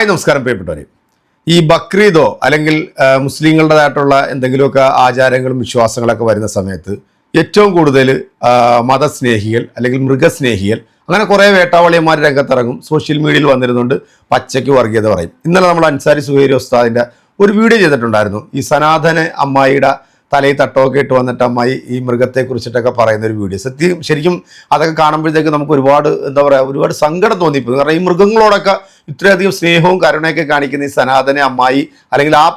Hi നമസ്കാരം പ്രിയപ്പെട്ടവരെ. ഈ ബക്രീദോ അല്ലെങ്കിൽ മുസ്ലിങ്ങളുടേതായിട്ടുള്ള എന്തെങ്കിലുമൊക്കെ ആചാരങ്ങളും വിശ്വാസങ്ങളൊക്കെ വരുന്ന സമയത്ത് ഏറ്റവും കൂടുതൽ മതസ്നേഹികൾ അല്ലെങ്കിൽ മൃഗസ്നേഹികൾ അങ്ങനെ കുറേ വേട്ടാവളിയന്മാർ രംഗത്തിറങ്ങും. സോഷ്യൽ മീഡിയയിൽ വന്നിരുന്നുകൊണ്ട് പച്ചയ്ക്ക് വർഗീയത പറയും. ഇന്നലെ നമ്മൾ അൻസാരി സുഹേരി ഉസ്താദിന്റെ ഒരു വീഡിയോ ചെയ്തിട്ടുണ്ടായിരുന്നു. ഈ സനാതന അമ്മായിയുടെ തലയിൽ തട്ടമൊക്കെ ഇട്ട് വന്നിട്ട് അമ്മായി ഈ മൃഗത്തെ കുറിച്ചിട്ടൊക്കെ പറയുന്ന ഒരു വീഡിയോ. സത്യം ശരിക്കും അതൊക്കെ കാണുമ്പോഴത്തേക്ക് നമുക്ക് ഒരുപാട് എന്താ പറയുക ഒരുപാട് സങ്കടം തോന്നിപ്പോയി കാരണം ഈ മൃഗങ്ങളോടൊക്കെ ഇത്രയധികം സ്നേഹവും കരുണയൊക്കെ കാണിക്കുന്ന ഈ സനാതന അമ്മായി അല്ലെങ്കിൽ ആ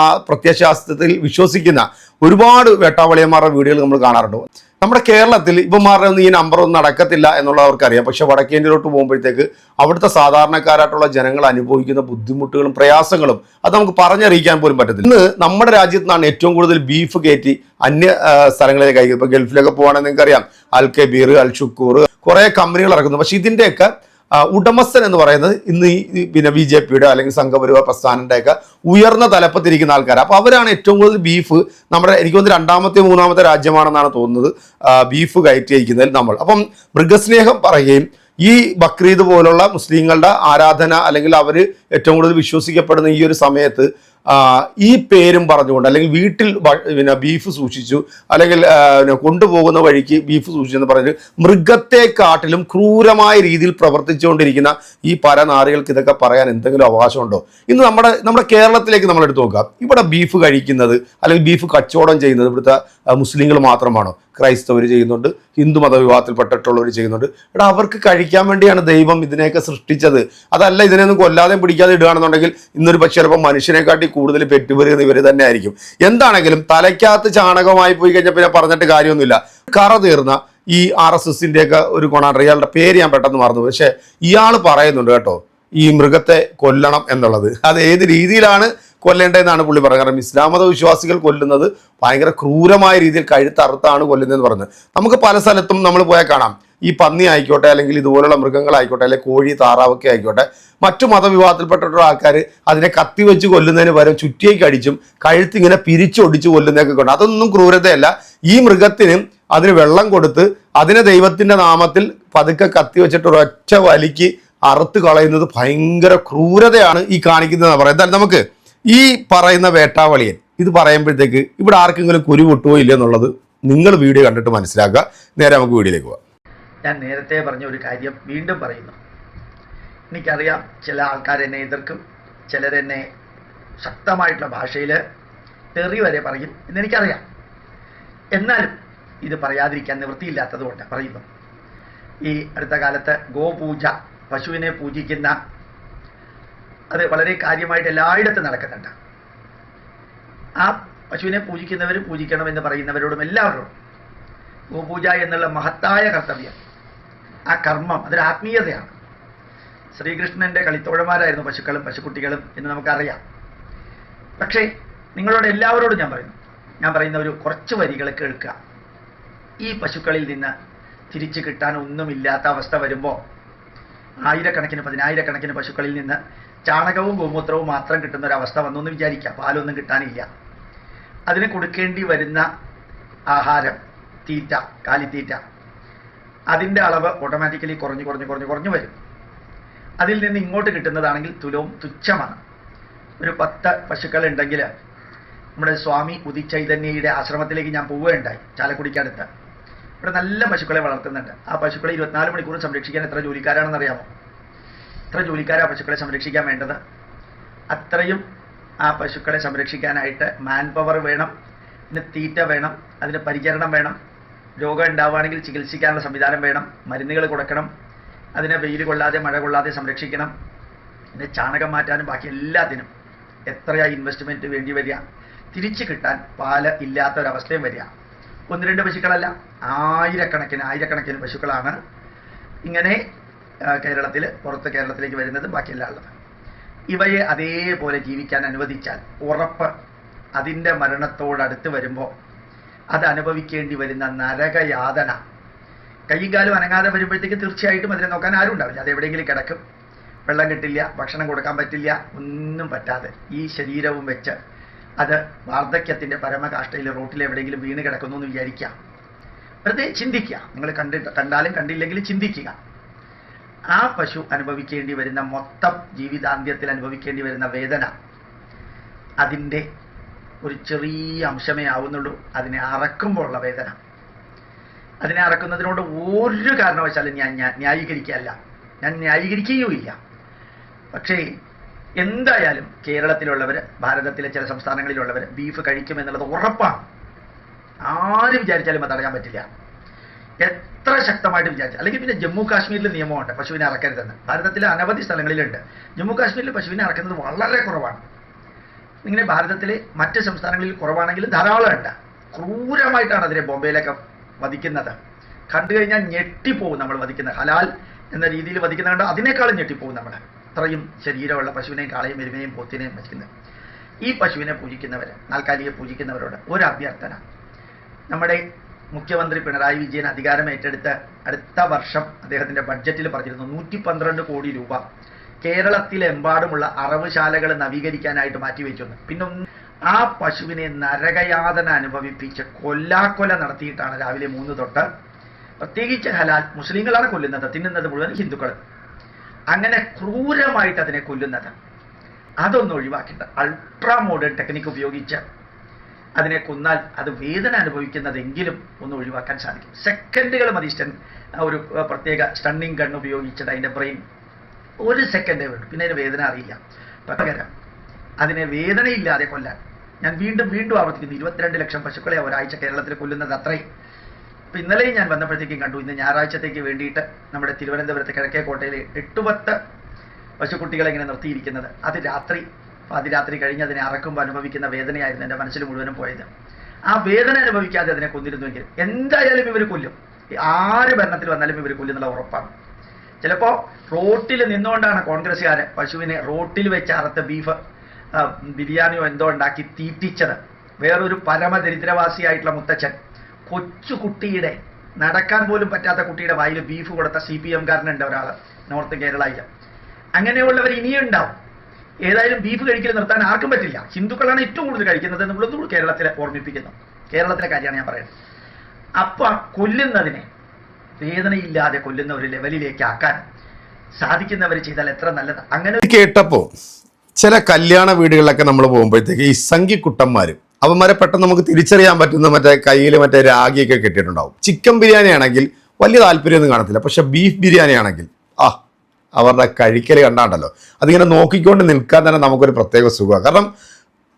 ആ പ്രത്യയശാസ്ത്രത്തിൽ വിശ്വസിക്കുന്ന ഒരുപാട് വേട്ടാവളിയന്മാരുടെ വീഡിയോകൾ നമ്മൾ കാണാറുണ്ട്. നമ്മുടെ കേരളത്തിൽ ഇവന്മാരുടെ ഒന്നും ഈ നമ്പറൊന്നും നടക്കത്തില്ല എന്നുള്ളത് അവർക്കറിയാം. പക്ഷെ വടക്കേന്ത്യയിലോട്ട് പോകുമ്പോഴത്തേക്ക് അവിടുത്തെ സാധാരണക്കാരായിട്ടുള്ള ജനങ്ങൾ അനുഭവിക്കുന്ന ബുദ്ധിമുട്ടുകളും പ്രയാസങ്ങളും അത് നമുക്ക് പറഞ്ഞറിയിക്കാൻ പോലും പറ്റത്തില്ല. ഇന്ന് നമ്മുടെ രാജ്യത്ത് നിന്നാണ് ഏറ്റവും കൂടുതൽ ബീഫ് കയറ്റി അന്യ സ്ഥലങ്ങളിലേക്ക് അയക്കുന്നത്. ഇപ്പോൾ ഗൾഫിലൊക്കെ പോകുകയാണെങ്കിൽ നിങ്ങൾക്കറിയാം. അൽ കബീർ അൽ ഷുക്കൂർ കുറേ കമ്പനികൾ ഇറക്കുന്നു. പക്ഷേ ഇതിന്റെയൊക്കെ ആ, ഉടമസ്ഥൻ എന്ന് പറയുന്നത് ഇന്ന് ഈ പിന്നെ ബി ജെ പിയുടെ അല്ലെങ്കിൽ സംഘപരിവാർ പ്രസ്ഥാനന്റെ ഒക്കെ ഉയർന്ന തലപ്പത്തിരിക്കുന്ന ആൾക്കാർ അപ്പോൾ അവരാണ് ഏറ്റവും കൂടുതൽ ബീഫ് നമ്മുടെ എനിക്ക് തോന്നുന്നു രണ്ടാമത്തെ മൂന്നാമത്തെ രാജ്യമാണെന്നാണ് തോന്നുന്നത് ബീഫ് കയറ്റി അയക്കുന്നതിൽ നമ്മൾ. അപ്പം മൃഗസ്നേഹം പറയുകയും ഈ ബക്രീദ് പോലുള്ള മുസ്ലിങ്ങളുടെ ആരാധന അല്ലെങ്കിൽ അവർ ഏറ്റവും കൂടുതൽ വിശ്വസിക്കപ്പെടുന്ന ഈ ഒരു സമയത്ത് ഈ പേരും പറഞ്ഞുകൊണ്ട് അല്ലെങ്കിൽ വീട്ടിൽ പിന്നെ ബീഫ് സൂക്ഷിച്ചു അല്ലെങ്കിൽ കൊണ്ടുപോകുന്ന വഴിക്ക് ബീഫ് സൂക്ഷിച്ചു എന്ന് പറഞ്ഞ് മൃഗത്തെക്കാട്ടിലും ക്രൂരമായ രീതിയിൽ പ്രവർത്തിച്ചുകൊണ്ടിരിക്കുന്ന ഈ പരനാറികൾക്ക് ഇതൊക്കെ പറയാൻ എന്തെങ്കിലും അവകാശമുണ്ടോ? ഇന്ന് നമ്മുടെ നമ്മുടെ കേരളത്തിലേക്ക് നമ്മൾ എടുത്തു നോക്കാം. ഇവിടെ ബീഫ് കഴിക്കുന്നത് അല്ലെങ്കിൽ ബീഫ് കച്ചവടം ചെയ്യുന്നത് ഇവിടുത്തെ മുസ്ലിങ്ങൾ മാത്രമാണോ? ക്രൈസ്തവർ ചെയ്യുന്നുണ്ട് ഹിന്ദു മതവിഭാഗത്തിൽപ്പെട്ടിട്ടുള്ളവർ ചെയ്യുന്നുണ്ട്. എടാ അവർക്ക് കഴിക്കാൻ വേണ്ടിയാണ് ദൈവം ഇതിനെയൊക്കെ സൃഷ്ടിച്ചത്. അതല്ല ഇതിനെയൊന്നും കൊല്ലാതെ പിടിക്കാതെ ഇടുകയാണെന്നുണ്ടെങ്കിൽ ഇന്നൊരു പക്ഷേ ചിലപ്പോൾ മനുഷ്യനെക്കാട്ടി കൂടുതൽ പെറ്റുപെരുന്ന ഇവർ തന്നെ ആയിരിക്കും എന്താണെങ്കിലും തലയ്ക്കകത്ത് ചാണകമായി പോയി കഴിഞ്ഞാൽ പിന്നെ പറഞ്ഞിട്ട് കാര്യമൊന്നുമില്ല. കറ തീർന്ന ഈ ആർ എസ് എസിന്റെയൊക്കെ ഒരു കൊണാണ് ഇയാളുടെ പേര് ഞാൻ പെട്ടെന്ന് മറന്നു പക്ഷേ ഇയാൾ പറയുന്നുണ്ട് കേട്ടോ ഈ മൃഗത്തെ കൊല്ലണം എന്നുള്ളത്. അത് ഏത് രീതിയിലാണ് കൊല്ലേണ്ടതെന്നാണ് പുള്ളി പറയുന്നത് കാരണം ഇസ്ലാം മത വിശ്വാസികൾ കൊല്ലുന്നത് ഭയങ്കര ക്രൂരമായ രീതിയിൽ കഴുത്തറുത്താണ് കൊല്ലുന്നതെന്ന് പറഞ്ഞത്. നമുക്ക് പല സ്ഥലത്തും നമ്മൾ പോയാൽ കാണാം. ഈ പന്നി ആയിക്കോട്ടെ അല്ലെങ്കിൽ ഇതുപോലുള്ള മൃഗങ്ങളായിക്കോട്ടെ അല്ലെങ്കിൽ കോഴി താറാവൊക്കെ ആയിക്കോട്ടെ മറ്റു മതവിഭാഗത്തിൽപ്പെട്ടിട്ടുള്ള ആൾക്കാർ അതിനെ കത്തി വെച്ച് കൊല്ലുന്നതിന് പകരം ചുറ്റിയേക്ക് അടിച്ചും കഴുത്തിങ്ങനെ പിരിച്ചൊടിച്ച് കൊല്ലുന്നതൊക്കെ കൊണ്ട്. അതൊന്നും ക്രൂരതയല്ല. ഈ മൃഗത്തിന് അതിന് വെള്ളം കൊടുത്ത് അതിനെ ദൈവത്തിന്റെ നാമത്തിൽ പതുക്കെ കത്തി വെച്ചിട്ട് ഒരൊറ്റ വലിക്ക് അറുത്ത് കളയുന്നത് ഭയങ്കര ക്രൂരതയാണ് ഈ കാണിക്കുന്നതെന്ന് പറയാം എന്തായാലും നമുക്ക് ഈ പറയുന്ന വേട്ടാവളിയൻ ഇത് പറയുമ്പോഴത്തേക്ക് ഇവിടെ ആർക്കെങ്കിലും കുരു പൊട്ടുവോ ഇല്ല എന്നുള്ളത് നിങ്ങൾ വീഡിയോ കണ്ടിട്ട് മനസ്സിലാക്കുക. നേരെ നമുക്ക് വീഡിയോയിലേക്ക് പോവാം ഞാൻ നേരത്തെ പറഞ്ഞ ഒരു കാര്യം വീണ്ടും പറയുന്നു. എനിക്കറിയാം ചില ആൾക്കാർ എന്നെ എതിർക്കും ചിലരെന്നെ ശക്തമായിട്ടുള്ള ഭാഷയിൽ തെറി വരെ പറയും എന്നെനിക്കറിയാം എന്നാലും ഇത് പറയാതിരിക്കാൻ നിവൃത്തിയില്ലാത്തത് കൊണ്ട് പറയുന്നു ഈ അടുത്ത കാലത്ത് ഗോപൂജ പശുവിനെ പൂജിക്കുന്ന അത് വളരെ കാര്യമായിട്ട് എല്ലായിടത്തും നടക്കുന്നുണ്ട്. ആ പശുവിനെ പൂജിക്കുന്നവരും പൂജിക്കണം എന്ന് പറയുന്നവരോടും എല്ലാവരോടും ഗോപൂജ എന്നുള്ള മഹത്തായ കർത്തവ്യം. ആ കർമ്മം അതൊരു ആത്മീയതയാണ്. ശ്രീകൃഷ്ണന്റെ കളിത്തോഴന്മാരായിരുന്നു പശുക്കളും പശുക്കുട്ടികളും എന്ന് നമുക്കറിയാം. പക്ഷേ നിങ്ങളോട് എല്ലാവരോടും ഞാൻ പറയുന്നു. ഞാൻ പറയുന്ന ഒരു കുറച്ച് വരികൾ കേൾക്കുക. ഈ പശുക്കളിൽ നിന്ന് തിരിച്ചു കിട്ടാൻ ഒന്നുമില്ലാത്ത അവസ്ഥ വരുമ്പോൾ ആയിരക്കണക്കിന് പതിനായിരക്കണക്കിന് പശുക്കളിൽ നിന്ന് ചാണകവും ഗോമൂത്രവും മാത്രം കിട്ടുന്ന ഒരു അവസ്ഥ വന്നു എന്ന് വിചാരിക്കാം. പാലൊന്നും കിട്ടാനില്ല. അതിന് കൊടുക്കേണ്ടി വരുന്ന ആഹാരം തീറ്റ കാലിത്തീറ്റ. അതിന്റെ അളവ് ഓട്ടോമാറ്റിക്കലി കുറഞ്ഞു കുറഞ്ഞു കുറഞ്ഞു കുറഞ്ഞു വരും. അതിൽ നിന്ന് ഇങ്ങോട്ട് കിട്ടുന്നതാണെങ്കിൽ തുലവും തുച്ഛമാണ്. ഒരു പത്ത് പശുക്കൾ ഉണ്ടെങ്കിൽ നമ്മുടെ സ്വാമി ഉദിചൈതന്യയുടെ ആശ്രമത്തിലേക്ക് ഞാൻ പോവുകയുണ്ടായി ചാലക്കുടിക്കടുത്ത്. ഇവിടെ നല്ല പശുക്കളെ വളർത്തുന്നുണ്ട്. ആ പശുക്കളെ ഇരുപത്തിനാല് മണിക്കൂർ സംരക്ഷിക്കാൻ എത്ര ജോലിക്കാരാണെന്ന് അറിയാമോ എത്ര ജോലിക്കാരാ പശുക്കളെ സംരക്ഷിക്കാൻ വേണ്ടത്? അത്രയും ആ പശുക്കളെ സംരക്ഷിക്കാനായിട്ട് മാൻ പവർ വേണം പിന്നെ തീറ്റ വേണം അതിന് പരിചരണം വേണം രോഗം ഉണ്ടാവുകയാണെങ്കിൽ ചികിത്സിക്കാനുള്ള സംവിധാനം വേണം മരുന്നുകൾ കൊടുക്കണം അതിനെ വെയിൽ കൊള്ളാതെ മഴ കൊള്ളാതെ സംരക്ഷിക്കണം പിന്നെ ചാണകം മാറ്റാനും ബാക്കി എല്ലാത്തിനും എത്രയാ ഇൻവെസ്റ്റ്മെന്റ് വേണ്ടി വരിക? തിരിച്ചു കിട്ടാൻ പാൽ ഇല്ലാത്തൊരവസ്ഥയും വരിക. ഒന്ന് രണ്ട് പശുക്കളല്ല ആയിരക്കണക്കിന് ആയിരക്കണക്കിന് പശുക്കളാണ്. ഇങ്ങനെ കേരളത്തിൽ പുറത്ത് കേരളത്തിലേക്ക് വരുന്നത് ബാക്കിയെല്ലാം ഉള്ളത് ഇവയെ അതേപോലെ ജീവിക്കാൻ അനുവദിച്ചാൽ ഉറപ്പ് അതിന്റെ മരണത്തോടടുത്ത് വരുമ്പോൾ അത് അനുഭവിക്കേണ്ടി വരുന്ന നരകയാതന. കൈകാലം അനങ്ങാതെ വരുമ്പോഴത്തേക്ക് തീർച്ചയായിട്ടും അതിനെ നോക്കാൻ ആരും ഉണ്ടാവില്ല. അത് എവിടെയെങ്കിലും കിടക്കും. വെള്ളം കിട്ടില്ല ഭക്ഷണം കൊടുക്കാൻ പറ്റില്ല ഒന്നും പറ്റാതെ ഈ ശരീരവും വെച്ച് അത് വാർദ്ധക്യത്തിന്റെ പരമകാഷ്ടയിൽ റോട്ടിൽ എവിടെയെങ്കിലും വീണ് കിടക്കുന്നു എന്ന് വിചാരിക്കാം. വെറുതെ ചിന്തിക്കുക. നിങ്ങൾ കണ്ടിട്ട് കണ്ടാലും കണ്ടില്ലെങ്കിലും ചിന്തിക്കുക. ആ പശു അനുഭവിക്കേണ്ടി വരുന്ന മൊത്തം ജീവിതാന്ത്യത്തിൽ അനുഭവിക്കേണ്ടി വരുന്ന വേദന അതിന്റെ ഒരു ചെറിയ അംശമേ ആവുന്നുള്ളൂ. അതിനെ അറക്കുമ്പോഴുള്ള വേദന. അതിനെ അറക്കുന്നതിനോട് ഒരു കാരണവശാലും ഞാൻ ന്യായീകരിക്കുകയല്ല. ഞാൻ ന്യായീകരിക്കുകയുമില്ല. പക്ഷേ എന്തായാലും കേരളത്തിലുള്ളവർ ഭാരതത്തിലെ ചില സംസ്ഥാനങ്ങളിലുള്ളവർ ബീഫ് കഴിക്കുമെന്നുള്ളത് ഉറപ്പാണ്. ആര് വിചാരിച്ചാലും അത് തടയാൻ പറ്റില്ല. എത്ര ശക്തമായിട്ട് വിചാരിച്ചു. അല്ലെങ്കിൽ പിന്നെ ജമ്മു കാശ്മീരിൽ നിയമമുണ്ട് പശുവിനെ അറക്കരുതെന്ന്. ഭാരതത്തിലെ അനവധി സ്ഥലങ്ങളിലുണ്ട്. ജമ്മു കാശ്മീരിൽ പശുവിനെ അറക്കുന്നത് വളരെ കുറവാണ്. ഇങ്ങനെ ഭാരതത്തിലെ മറ്റ് സംസ്ഥാനങ്ങളിൽ കുറവാണെങ്കിലും ധാരാളം ഉണ്ട് ക്രൂരമായിട്ടാണ് അതിനെ ബോംബെയിലൊക്കെ വധിക്കുന്നത്. കണ്ടു കഴിഞ്ഞാൽ ഞെട്ടിപ്പോവും നമ്മൾ വധിക്കുന്ന ഹലാൽ എന്ന രീതിയിൽ വധിക്കുന്ന കണ്ട് അതിനേക്കാളും ഞെട്ടിപ്പോവും നമ്മൾ. അത്രയും ശരീരമുള്ള പശുവിനെയും കാളയും എരുമയും പോത്തിനെയും വധിക്കുന്നത്. ഈ പശുവിനെ പൂജിക്കുന്നവർ നാൽക്കാലിയെ പൂജിക്കുന്നവരോട് ഒരു അഭ്യർത്ഥന. നമ്മുടെ മുഖ്യമന്ത്രി പിണറായി വിജയൻ അധികാരം ഏറ്റെടുത്ത് അടുത്ത വർഷം അദ്ദേഹത്തിന്റെ ബഡ്ജറ്റിൽ പറഞ്ഞിരുന്നു. നൂറ്റി പന്ത്രണ്ട് കോടി രൂപ കേരളത്തിലെമ്പാടുമുള്ള അറവുശാലകൾ നവീകരിക്കാനായിട്ട് മാറ്റിവെച്ചിരുന്നു. പിന്നെ ആ പശുവിനെ നരകയാതന അനുഭവിപ്പിച്ച് കൊല്ലാക്കൊല നടത്തിയിട്ടാണ് രാവിലെ മൂന്ന് തൊട്ട് പ്രത്യേകിച്ച് ഹലാൽ മുസ്ലിങ്ങളാണ് കൊല്ലുന്നത് തിന്നുന്നത് മുഴുവൻ ഹിന്ദുക്കൾ. അങ്ങനെ ക്രൂരമായിട്ട് അതിനെ കൊല്ലുന്നത്. അതൊന്നും ഒഴിവാക്കിയിട്ട് അൾട്രാ മോഡേൺ ടെക്നിക്ക് ഉപയോഗിച്ച് അതിനെ കൊന്നാൽ അത് വേദന അനുഭവിക്കുന്നതെങ്കിലും ഒന്ന് ഒഴിവാക്കാൻ സാധിക്കും. സെക്കൻഡുകൾ മതി ഒരു പ്രത്യേക സ്റ്റണ്ണിങ് ഗൺ ഉപയോഗിച്ചിട്ട് അതിന്റെ ബ്രെയിൻ ഒരു സെക്കൻഡേ വേണ്ടു പിന്നെ അതിന് വേദന അറിയില്ല. പകരം അതിനെ വേദനയില്ലാതെ കൊല്ലാൻ. ഞാൻ വീണ്ടും വീണ്ടും ആവർത്തിക്കുന്നു. ഇരുപത്തിരണ്ട് ലക്ഷം പശുക്കളെ ഒരാഴ്ച കേരളത്തിൽ കൊല്ലുന്നത് അത്രയും. അപ്പം ഇന്നലെയും ഞാൻ വന്നപ്പോഴത്തേക്കും കണ്ടു. ഇന്ന് ഞായറാഴ്ചത്തേക്ക് വേണ്ടിയിട്ട് നമ്മുടെ തിരുവനന്തപുരത്ത് കിഴക്കേക്കോട്ടയിൽ എട്ടുപത്ത് പശുക്കുട്ടികളെ ഇങ്ങനെ നിർത്തിയിരിക്കുന്നത്. അത് രാത്രി പാതിരാത്രി കഴിഞ്ഞ് അതിനെ അറക്കുമ്പോൾ അനുഭവിക്കുന്ന വേദനയായിരുന്നു എന്റെ മനസ്സിൽ മുഴുവനും പോയത്. ആ വേദന അനുഭവിക്കാതെ അതിനെ കൊന്നിരുന്നുവെങ്കിൽ എന്തായാലും ഇവർ കൊല്ലും. ആര് ഭരണത്തിൽ വന്നാലും ഇവർ കൊല്ലുന്നുള്ള ഉറപ്പാണ്. ചിലപ്പോൾ റോട്ടിൽ നിന്നുകൊണ്ടാണ് കോൺഗ്രസ്സുകാർ പശുവിനെ റോട്ടിൽ വെച്ച് അറുത്ത ബീഫ് ബിരിയാണിയോ എന്തോ ഉണ്ടാക്കി തീറ്റിച്ചത്. വേറൊരു പരമദരിദ്രവാസിയായിട്ടുള്ള മുത്തച്ഛൻ. കൊച്ചു കുട്ടിയുടെ നടക്കാൻ പോലും പറ്റാത്ത കുട്ടിയുടെ വായിൽ ബീഫ് കൊടുത്ത സി പി എംകാരനുണ്ട് ഒരാൾ നോർത്ത് കേരളയിൽ അങ്ങനെയുള്ളവർ ഇനിയും ഉണ്ടാവും ഏതായാലും ബീഫ് കഴിക്കൽ നിർത്താൻ ആർക്കും പറ്റില്ല. ഹിന്ദുക്കളാണ് ഏറ്റവും കൂടുതൽ കഴിക്കുന്നത് നമ്മളൊന്നും കേരളത്തിലെ ഓർമ്മിപ്പിക്കുന്നു. കേരളത്തിലെ കാര്യമാണ് ഞാൻ പറയുന്നത്. അപ്പൊ കൊല്ലുന്നതിനെ വേദനയില്ലാതെ കൊല്ലുന്ന ഒരു ലെവലിലേക്ക് ആക്കാൻ സാധിക്കുന്നവർ ചെയ്താൽ എത്ര നല്ലത്. അങ്ങനെ കേട്ടപ്പോ ചില കല്യാണ വീടുകളിലൊക്കെ നമ്മൾ പോകുമ്പോഴത്തേക്ക് ഈ സംഘിക്കുട്ടന്മാരും അവന്മാരെ പെട്ടെന്ന് നമുക്ക് തിരിച്ചറിയാൻ പറ്റുന്ന മറ്റേ കയ്യിൽ മറ്റേ രാഗിയൊക്കെ കെട്ടിയിട്ടുണ്ടാവും. ചിക്കൻ ബിരിയാണി ആണെങ്കിൽ വലിയ താല്പര്യമൊന്നും കാണത്തില്ല. പക്ഷെ ബീഫ് ബിരിയാണി ആണെങ്കിൽ ആ അവരുടെ കഴിക്കൽ കണ്ടാണ്ടല്ലോ. അതിങ്ങനെ നോക്കിക്കൊണ്ട് നിൽക്കാൻ തന്നെ നമുക്കൊരു പ്രത്യേക സുഖമാണ് കാരണം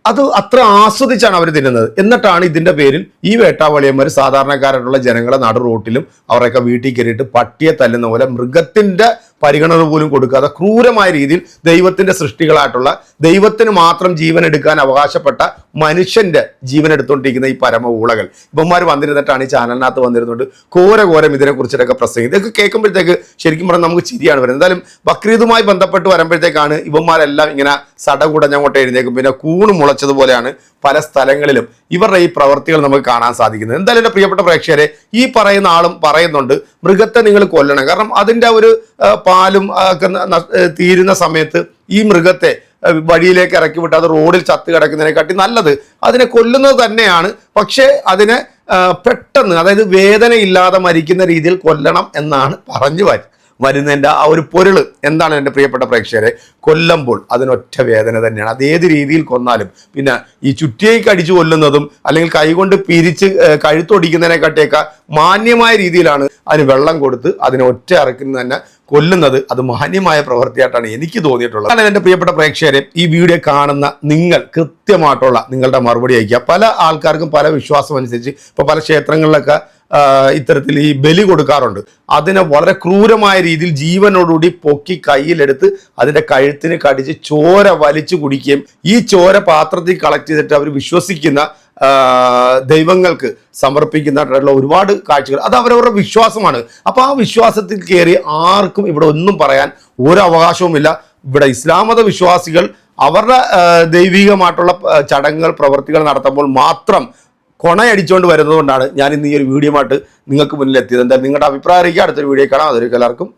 അത് അത്ര ആസ്വദിച്ചാണ് അവർ തിന്നുന്നത്. എന്നിട്ടാണ് ഇതിന്റെ പേരിൽ ഈ വേട്ടാവളിയന്മാർ സാധാരണക്കാരായിട്ടുള്ള ജനങ്ങളെ നടു റോട്ടിലും അവരൊക്കെ വീട്ടിൽ കയറിയിട്ട് പട്ടിയെ തല്ലുന്ന പോലെ മൃഗത്തിന്റെ പരിഗണന പോലും കൊടുക്കാതെ ക്രൂരമായ രീതിയിൽ ദൈവത്തിന്റെ സൃഷ്ടികളായിട്ടുള്ള ദൈവത്തിന് മാത്രം ജീവൻ എടുക്കാൻ അവകാശപ്പെട്ട മനുഷ്യന്റെ ജീവൻ എടുത്തുകൊണ്ടിരിക്കുന്ന ഈ പരമ ഊളകൾ ഇവന്മാർ വന്നിരുന്നിട്ടാണ് ഈ ചാനലിനകത്ത് വന്നിരുന്നുണ്ട് ഘോര ഘോരം ഇതിനെക്കുറിച്ചിട്ടൊക്കെ പ്രസംഗം ഇതൊക്കെ കേൾക്കുമ്പോഴത്തേക്ക് ശരിക്കും പറഞ്ഞാൽ നമുക്ക് ചിരിയാണ് വരുന്നത്. എന്തായാലും ബക്രീദുമായി ബന്ധപ്പെട്ട് വരുമ്പോഴത്തേക്കാണ് ഇവന്മാരെല്ലാം ഇങ്ങനെ സടകുടഞ്ഞങ്ങോട്ട് എഴുന്നേക്കും പിന്നെ കൂണ് മുളച്ചതുപോലെയാണ് പല സ്ഥലങ്ങളിലും ഇവരുടെ ഈ പ്രവർത്തികൾ നമുക്ക് കാണാൻ സാധിക്കുന്നത് എന്തായാലും എന്റെ പ്രിയപ്പെട്ട പ്രേക്ഷകരെ ഈ പറയുന്ന ആളും പറയുന്നുണ്ട് മൃഗത്തെ നിങ്ങൾ കൊല്ലണം. കാരണം അതിന്റെ ഒരു പാലും ഒക്കെ തീരുന്ന സമയത്ത് ഈ മൃഗത്തെ വഴിയിലേക്ക് ഇറക്കി വിട്ട് അത് റോഡിൽ ചത്ത് കിടക്കുന്നതിനെക്കാട്ടി നല്ലത്. അതിനെ കൊല്ലുന്നത് തന്നെയാണ്. പക്ഷേ അതിനെ പെട്ടെന്ന് അതായത് വേദനയില്ലാതെ മരിക്കുന്ന രീതിയിൽ കൊല്ലണം എന്നാണ് പറഞ്ഞു വരും വരുന്നതിന്റെ ആ ഒരു പൊരുൾ എന്താണ് എന്റെ പ്രിയപ്പെട്ട പ്രേക്ഷകരെ? കൊല്ലുമ്പോൾ അതിനൊറ്റ വേദന തന്നെയാണ്. അത് ഏത് രീതിയിൽ കൊന്നാലും പിന്നെ ഈ ചുറ്റിയേക്ക് അടിച്ചു കൊല്ലുന്നതും അല്ലെങ്കിൽ കൈകൊണ്ട് പിരിച്ച് കഴുത്തൊടിക്കുന്നതിനെക്കാട്ടിയൊക്കെ മാന്യമായ രീതിയിലാണ് അതിന് വെള്ളം കൊടുത്ത് അതിനെ ഒറ്റ ഇറക്കുന്നത് തന്നെ കൊല്ലുന്നത്. അത് മാന്യമായ പ്രവൃത്തിയായിട്ടാണ് എനിക്ക് തോന്നിയിട്ടുള്ളത്. അതാണ് എന്റെ പ്രിയപ്പെട്ട പ്രേക്ഷകരെ ഈ വീഡിയോ കാണുന്ന നിങ്ങൾ കൃത്യമായിട്ടുള്ള നിങ്ങളുടെ മറുപടി അയക്കുക പല ആൾക്കാർക്കും പല വിശ്വാസം അനുസരിച്ച് ഇപ്പോൾ പല ക്ഷേത്രങ്ങളിലൊക്കെ ഇത്തരത്തിൽ ഈ ബലി കൊടുക്കാറുണ്ട്. അതിനെ വളരെ ക്രൂരമായ രീതിയിൽ ജീവനോടുകൂടി പൊക്കി കയ്യിലെടുത്ത് അതിന്റെ കഴുത്തിന് കടിച്ച് ചോര വലിച്ചു കുടിക്കുകയും ഈ ചോര പാത്രത്തിൽ കളക്ട് ചെയ്തിട്ട് അവർ വിശ്വസിക്കുന്ന ദൈവങ്ങൾക്ക് സമർപ്പിക്കുന്നതായിട്ടുള്ള ഒരുപാട് കാഴ്ചകൾ. അത് അവരവരുടെ വിശ്വാസമാണ്. അപ്പോൾ ആ വിശ്വാസത്തിൽ കയറി ആർക്കും ഇവിടെ ഒന്നും പറയാൻ ഒരു അവകാശവുമില്ല ഇവിടെ ഇസ്ലാം മത വിശ്വാസികൾ അവരുടെ ദൈവികമായിട്ടുള്ള ചടങ്ങുകൾ പ്രവർത്തികൾ നടത്തുമ്പോൾ മാത്രം കൊണയടിച്ചുകൊണ്ട് വരുന്നതുകൊണ്ടാണ് ഞാൻ ഇന്ന് ഈ ഒരു വീഡിയോ ആയിട്ട് നിങ്ങൾക്ക് മുന്നിൽ എത്തിയത് എന്തായാലും നിങ്ങളുടെ അഭിപ്രായം അറിയിക്കുക. അടുത്തൊരു വീഡിയോ കാണാം. അതൊരു എല്ലാവർക്കും